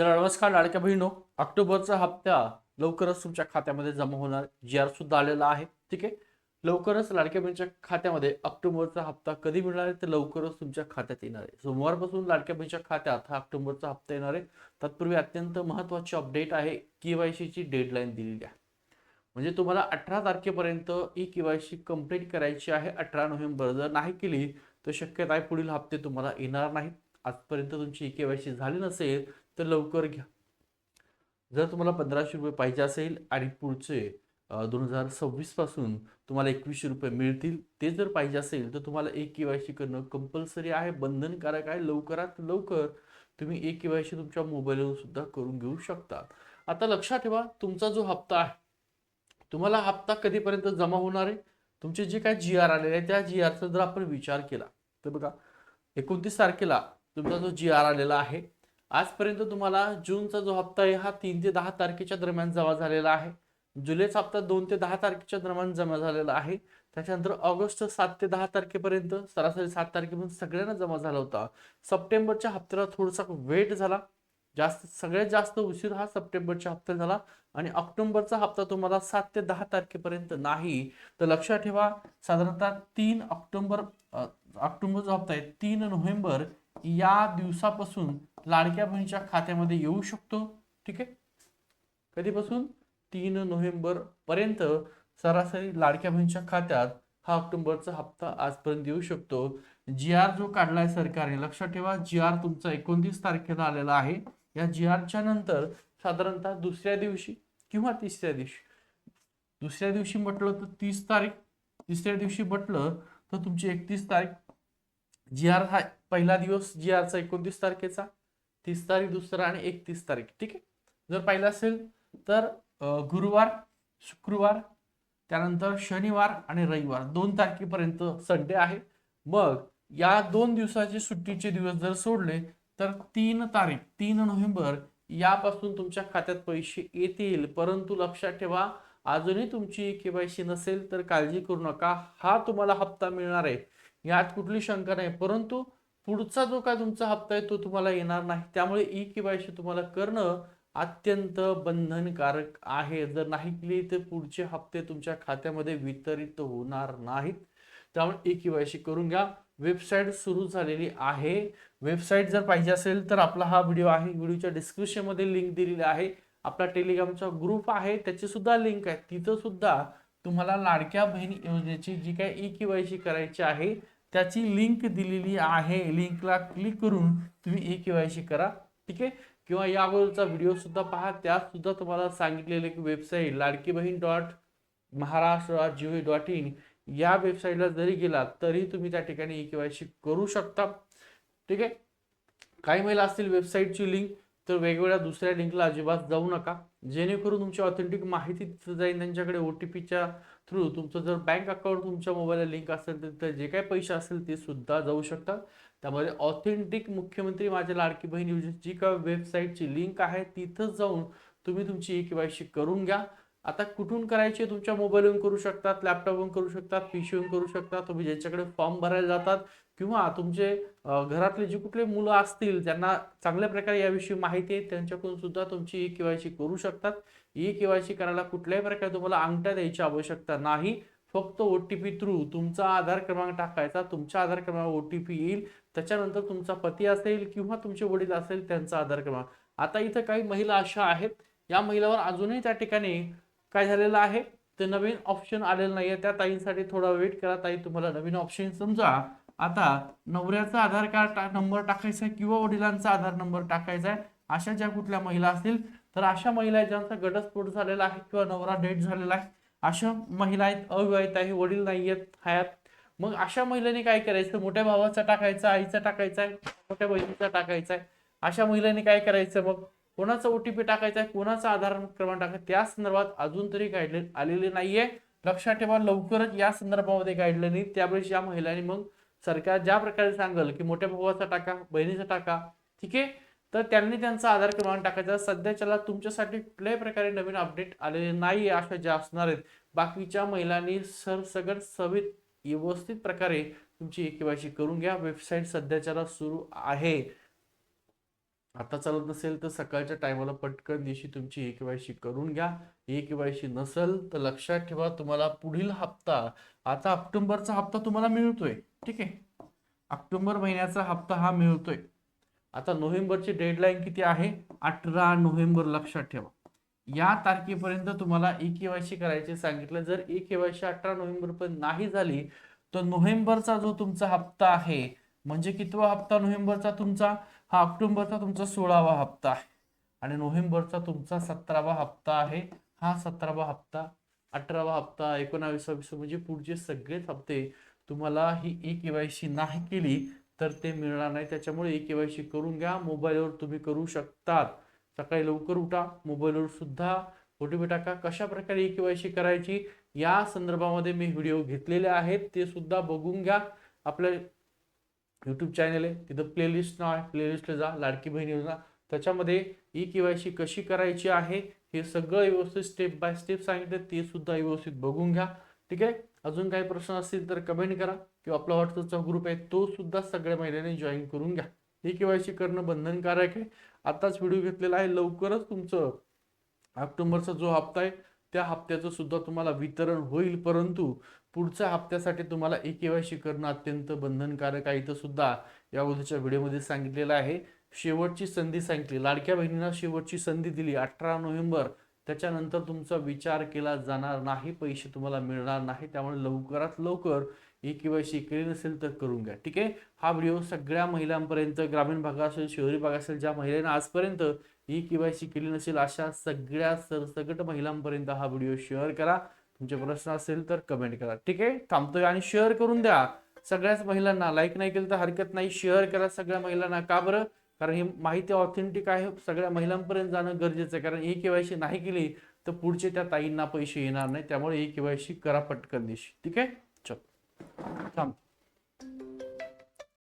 चला नमस्कार लाडक्या बहिणो ऑक्टोबरचा हप्ता लवकरच तुमच्या खात्यामध्ये जमा होणार. जी आर सुद्धा आलेला आहे. ठीक आहे? लवकरच लाडक्या बहिणीच्या खात्यामध्ये ऑक्टोबरचा हप्ता कधी मिळणार आहे? तर लवकरच तुमच्या खात्यात येणार आहे. सोमवारपासून लाडक्या बहिणीच्या खात्यात हा ऑक्टोबरचा हप्ता येणार आहे. तत्पूर्वी अत्यंत महत्त्वाची अपडेट आहे केवायसीची डेडलाईन दिलेली आहे. म्हणजे तुम्हाला अठरा तारखेपर्यंत ई केवायसी कंप्लीट करायची आहे. अठरा नोव्हेंबर जर नाही केली तर शक्यता आहे पुढील हप्ते तुम्हाला येणार नाहीत आजपर्यंत तुमची ई केवायसी झाली नसेल तर लवकर घ्या. जर तुम्हाला पंधराशे रुपये पाहिजे असेल आणि पुढचे दोन हजार सव्वीसपासून तुम्हाला एकवीसशे रुपये मिळतील ते जर पाहिजे असेल तर तुम्हाला एक के वाय सी करणं कंपल्सरी आहे बंधनकारक आहे. लवकरात लवकर तुम्ही एक के वाय सी तुमच्या मोबाईलवर सुद्धा करून घेऊ शकता. आता लक्षात ठेवा तुमचा जो हप्ता आहे तुम्हाला हप्ता कधीपर्यंत जमा होणार आहे? तुमचे जे काय जी आर आलेले आहे त्या जी आरचा जर आपण विचार केला तर बघा एकोणतीस तारखेला तुमचा जो जी आर आलेला आहे आजपर्यंत तुम्हाला जूनचा जो हप्ता आहे हा तीन ते दहा तारखेच्या दरम्यान जमा झालेला आहे. जुलैचा हप्ता दोन ते दहा तारखेच्या दरम्यान जमा झालेला आहे. त्याच्यानंतर ऑगस्ट सात ते दहा तारखेपर्यंत सरासरी सात तारखेपर्यंत सगळ्यांना जमा झाला होता. सप्टेंबरच्या हप्त्याला थोडासा वेट झाला. जास्त सगळ्यात जास्त उशीर हा सप्टेंबरच्या हप्ता झाला. आणि ऑक्टोबरचा हप्ता तुम्हाला सात ते दहा तारखेपर्यंत नाही. तर लक्षात ठेवा साधारणतः तीन ऑक्टोबर ऑक्टोबरचा हप्ता आहे. तीन नोव्हेंबर या दिवसापासून लाडक्या बहिणीच्या खात्यामध्ये येऊ शकतो. ठीक आहे? कधीपासून? तीन नोव्हेंबर पर्यंत सरासरी लाडक्या बहिणीच्या खात्यात हा ऑक्टोबरचा हप्ता आजपर्यंत येऊ शकतो. जी आर जो काढलाय सरकारने लक्षात ठेवा जी आर तुमचा एकोणतीस तारखेला आलेला आहे. या जी आरच्या नंतर साधारणतः दुसऱ्या दिवशी किंवा तिसऱ्या दिवशी. दुसऱ्या दिवशी म्हटलं तर तीस तारीख. तिसऱ्या दिवशी म्हटलं तर तुमची एकतीस तारीख. जी आर हा पहिला दिवस जी आरचा एकोणतीस तारखेचा. तीस तारीख दुसरा आणि एकतीस तारीख ठीक आहे? जर पाहिलं असेल तर गुरुवार शुक्रवार त्यानंतर शनिवार आणि रविवार दोन तारखेपर्यंत संडे आहे. मग या दोन दिवसाचे सुट्टीचे दिवस जर सोडले तर तीन तारीख तीन नोव्हेंबर यापासून तुमच्या खात्यात पैसे येतील. परंतु लक्षात ठेवा अजूनही तुमची केवायसी नसेल तर काळजी करू नका. हा तुम्हाला हप्ता मिळणार आहे. यात कुठली शंका नाही. परंतु पुढचा जो काय तुमचा हप्ता आहे तो तुम्हाला येणार नाही. त्यामुळे ई केवायसी तुम्हाला करणं अत्यंत बंधनकारक आहे. जर नाही केली तर पुढचे हप्ते तुमच्या खात्यामध्ये वितरित होणार नाहीत. त्यामुळे ई केवायसी करून घ्या. वेबसाईट सुरू झालेली आहे. वेबसाईट जर पाहिजे असेल तर आपला हा व्हिडिओ आहे. व्हिडिओच्या डिस्क्रिप्शनमध्ये लिंक दिलेली आहे. आपला टेलिग्रामचा ग्रुप आहे. त्याची सुद्धा लिंक आहे. तिथं सुद्धा तुम्हाला लाडक्या बहिणी योजनेची जी काय ई केवायसी करायची आहे त्याची लिंक दिलेली आहे. लिंकला क्लिक करून तुम्ही ई केवायसी करा. ठीक आहे? किंवा या अगोदरचा व्हिडिओ सुद्धा पहा. त्यात सुद्धा तुम्हाला सांगितलेले की website Ladki Bahin dot Maharashtra dot G O dot in या वेबसाईटला जरी गेलात तरी तुम्ही त्या ठिकाणी ई केवायसी करू शकता. ठीक आहे? काही महिला असतील वेबसाईटची लिंक तर वेगवेगळ्या दुसऱ्या लिंकला अजिबात जाऊ नका. जेणेकरून तुमची ऑथेंटिक माहिती तिथं जाईल त्यांच्याकडे ओ टी पीच्या थ्रू तुमचं जर बँक अकाउंट तुमच्या मोबाईलला लिंक असेल तर तिथं जे काही पैसे असेल ते सुद्धा जाऊ शकतात. त्यामध्ये ऑथेंटिक मुख्यमंत्री माझ्या लाडकी बहीण योजनेची जी का वेबसाईटची लिंक आहे तिथं जाऊन तुम्ही तुमची ई सी करून घ्या. आता कुठून करायचे? तुमच्या मोबाईलवरून करू शकतात लॅपटॉपवरून करू शकतात पीसीवरून करू शकतात तुम्ही ज्यांच्याकडे फॉर्म भरायला जातात किंवा तुमचे घरातले जे कुठले मुलं असतील ज्यांना चांगल्या प्रकारे याविषयी माहिती आहे त्यांच्याकडून सुद्धा तुमची ई केवायसी करू शकतात. ई केवायसी करायला कुठल्याही प्रकारे तुम्हाला अंगठ्या द्यायची आवश्यकता नाही. फक्त ओ टी पी थ्रू तुमचा आधार क्रमांक टाकायचा तुमच्या आधार क्रमांक ओ टी पी येईल. त्याच्यानंतर तुमचा पती असेल किंवा तुमचे वडील असेल त्यांचा आधार क्रमांक. आता इथं काही महिला अशा आहेत. या महिलावर अजूनही त्या ठिकाणी काय झालेलं आहे? ते नवीन ऑप्शन आलेलं नाहीये. त्या ताईंसाठी थोडा वेट करा. ताई तुम्हाला नवीन ऑप्शन समजा. आता नवऱ्याचा आधार कार्ड टा नंबर टाकायचा आहे किंवा वडिलांचा आधार नंबर टाकायचा आहे अशा ज्या कुठल्या महिला असतील तर अशा महिला आहेत ज्यांचा घटस्फोट झालेला आहे किंवा नवरा डेट झालेला आहे. अशा महिला आहेत अविवाहित आहे वडील नाही आहेत हयात. मग अशा महिलेने काय करायचं? मोठ्या भावाचा टाकायचा आईचा टाकायचा आहे मोठ्या बहिणीचा टाकायचा आहे. अशा महिलेने काय करायचं मग? कोणाचा ओटीपी टाकायचा आहे कोणाचा आधार क्रमांक टाकायचा त्या संदर्भात अजून तरी गाईडलाईन आलेली नाहीये. लक्षात ठेवा लवकरच या संदर्भामध्ये गाईडलाईन येईल. त्यावेळेस या महिलांनी मग सरकार ज्या प्रकारे सांगल की मोठ्या भावाचा टाका बहिणीचा टाका ठीक आहे? तर त्यांनी त्यांचा आधार क्रमांक टाकायचा. सध्याच्याला तुमच्यासाठी कुठल्याही प्रकारे नवीन अपडेट आलेले नाही अशा ज्या असणार आहेत. बाकीच्या महिलांनी सरसगट सवित व्यवस्थित प्रकारे तुमची केवायसी करून घ्या. वेबसाईट सध्याच्याला सुरू आहे. आता चालत नसेल तर सकाळच्या टायमाला पटकन दिवशी तुमची ए केवायसी करून घ्या. ए केवायसी नसेल तर लक्षात ठेवा तुम्हाला पुढील हप्ता आता ऑक्टोबरचा हप्ता तुम्हाला मिळतोय. ठीक आहे? ऑक्टोबर महिन्याचा हप्ता हा मिळतोय. आता नोव्हेंबरची डेडलाईन किती आहे? अठरा नोव्हेंबर लक्षात ठेवा. या तारखेपर्यंत तुम्हाला ए केवायसी करायचे सांगितलं. जर ए केवायसी अठरा नोव्हेंबर पर्यंत नाही झाली तर नोव्हेंबरचा जो तुमचा हप्ता आहे म्हणजे कितवा हप्ता नोव्हेंबरचा तुमचा? हा ऑक्टोबरचा तुमचा सोळावा हप्ता आहे. आणि नोव्हेंबरचा तुमचा सतरावा हप्ता आहे. हा सतरावा हप्ता अठरावा हप्ता एकोणावीसावा म्हणजे पुढचे सगळेच हप्ते तुम्हाला ही ई केवायसी नाही केली तर ते मिळणार नाही. त्याच्यामुळे ई केवायसी करून घ्या. मोबाईलवर तुम्ही करू शकतात. सकाळी लवकर उठा. मोबाईलवर सुद्धा ओ टी पी टाका. कशा प्रकारे ई केवायसी करायची? या संदर्भामध्ये मी व्हिडिओ घेतलेले आहेत. ते सुद्धा बघून घ्या. आपल्या यूट्यूब चॅनल आहे तिथं प्लेलिस्ट नाव आहे प्लेलिस्टला जा लाडकी बहीण योजना. त्याच्यामध्ये ई केवायसी कशी करायची आहे हे सगळं व्यवस्थित स्टेप बाय स्टेप सांगितलं ते सुद्धा व्यवस्थित बघून घ्या. ठीक आहे? अजून काही प्रश्न असतील तर कमेंट करा किंवा आपला व्हॉट्सअपचा ग्रुप आहे तो सुद्धा सगळ्या महिलांनी जॉईन करून घ्या. ई केवायसी करणं बंधनकारक आहे. आताच व्हिडिओ घेतलेला आहे लवकरच तुमचं ऑक्टोबरचा जो हप्ता आहे त्या हप्त्याचं सुद्धा तुम्हाला वितरण होईल परंतु पुढच्या हप्त्यासाठी तुम्हाला ई केवायसी करणं अत्यंत बंधनकारक आहे. इथं सुद्धा या अगोदरच्या व्हिडिओमध्ये सांगितलेलं आहे. शेवटची संधी सांगितली. लाडक्या बहिणींना शेवटची संधी दिली. अठरा नोव्हेंबर त्याच्यानंतर तुमचा विचार केला जाणार नाही. पैसे तुम्हाला मिळणार नाही. त्यामुळे लवकरात लवकर ई केवायसी केली नसेल तर करून घ्या. ठीक आहे? हा व्हिडिओ सगळ्या महिलांपर्यंत ग्रामीण भाग असेल शहरी भाग असेल ज्या महिलांना आजपर्यंत ई केवायसी केली नसेल अशा सगळ्या सरसकट महिलांपर्यंत हा व्हिडिओ शेअर करा. तुमचे प्रश्न असेल तर कमेंट करा. ठीक आहे? थांबतोय आणि शेअर करून द्या. सगळ्याच महिलांना लाईक नाही केलं तर हरकत नाही. शेअर करा सगळ्या महिलांना. का बरं? कारण ही माहिती ऑथेंटिक आहे. सगळ्या महिलांपर्यंत जाणं गरजेचं आहे. कारण ही केवायसी नाही केली तर पुढचे त्या ताईंना पैसे येणार नाही. त्यामुळे ई केवायसी करा पटकन दिशी ठीक आहे? चल थांब